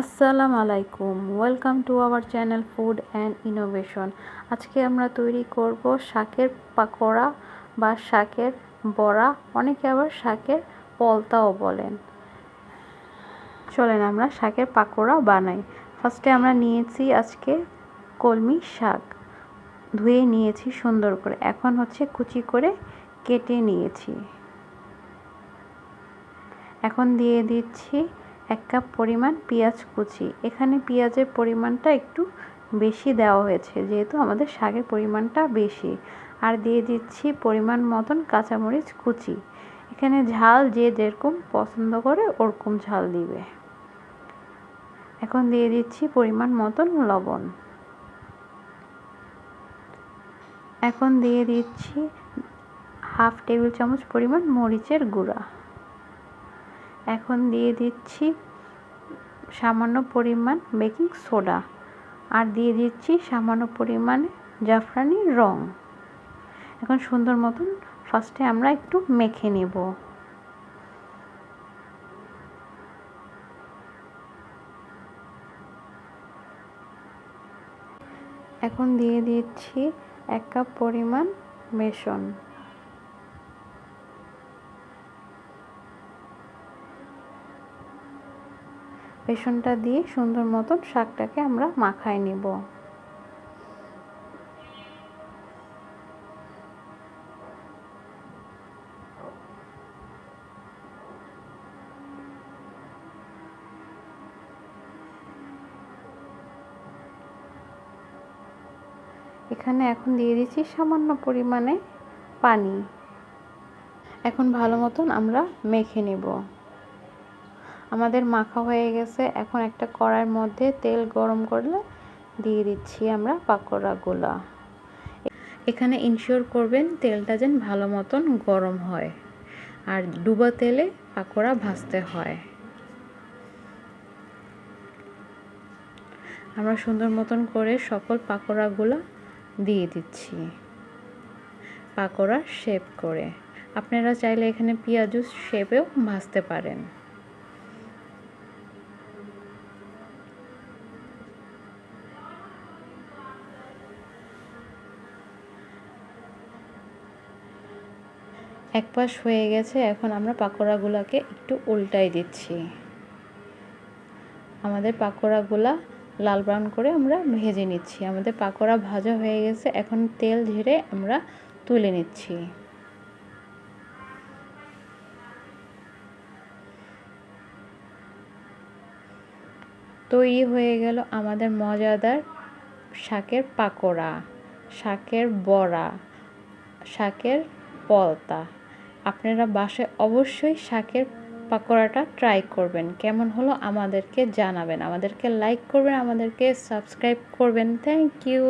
আসসালামু আলাইকুম welcome to our channel food and innovation আজকে আমরা তৈরি করব শাকের পাকোড়া বা শাকের বড়া। অনেকে আবার শাকের পলতাও বলেন। চলেন আমরা শাকের পাকোড়া বানাই। ফার্স্টে আমরা নিয়েছি আজকে কলমি শাক। ধুয়ে নিয়েছি সুন্দর করে। এখন হচ্ছে কুচি করে কেটে নিয়েছি। এখন দিয়ে দিচ্ছি এক কাপ পরিমাণ পেঁয়াজ কুচি। এখানে পেঁয়াজের পরিমাণটা একটু বেশি দেওয়া হয়েছে, যেহেতু আমাদের শাকের পরিমাণটা বেশি। আর দিয়ে দিচ্ছি পরিমাণ মতন কাঁচামরিচ কুচি। এখানে ঝাল যে যেরকম পছন্দ করে ওরকম ঝাল দিবে। এখন দিয়ে দিচ্ছি পরিমাণ মতন লবণ। এখন দিয়ে দিচ্ছি হাফ টেবিল চামচ পরিমাণ মরিচের গুঁড়া। এখন দিয়ে দিচ্ছি সামান্য পরিমাণ বেকিং সোডা আর দিয়ে দিচ্ছি সামান্য পরিমাণে জাফরানি রং। এখন সুন্দর মতন ফার্স্টে আমরা একটু মেখে নেব। এখন দিয়ে দিচ্ছি এক কাপ পরিমাণ বেসন। বেসনটা দিয়ে সুন্দর মতন শাকটাকে আমরা মাখায় নেব। এখানে এখন দিয়ে দিচ্ছি সামান্য পরিমাণে পানি। এখন ভালো মতন আমরা মেখে নেব। আমাদের মাখা হয়ে গেছে। এখন একটা কড়াইয়ের মধ্যে তেল গরম করলে দিয়ে দিচ্ছি আমরা পাকোড়াগুলা। এখানে ইনশিওর করবেন তেলটা যেন ভালো মতন গরম হয় আর ডুবা তেলে পাকোড়া ভাজতে হয়। আমরা সুন্দর মতন করে সকল পাকোড়াগুলো দিয়ে দিচ্ছি। পাকোড়া শেপ করে। আপনারা চাইলে এখানে পেঁয়াজু শেপেও ভাজতে পারেন। এক পাশ হয়ে গেছে, এখন আমরা পাকোড়াগুলোকে একটু উল্টাই দিচ্ছি। আমাদের পাকোড়াগুলা লাল ব্রাউন করে আমরা ভেজে নিচ্ছি। আমাদের পাকোড়া ভাজা হয়ে গেছে, এখন তেল ঝেড়ে আমরা তুলে নিচ্ছি। তৈরি হয়ে গেল আমাদের মজাদার শাকের পাকোড়া, শাকের বড়া, শাকের পলতা। আপনারা বাসায় অবশ্যই শাকের পাকোড়াটা ট্রাই করবেন। কেমন হলো আমাদেরকে জানাবেন। আমাদেরকে লাইক করবেন, আমাদেরকে সাবস্ক্রাইব করবেন। Thank you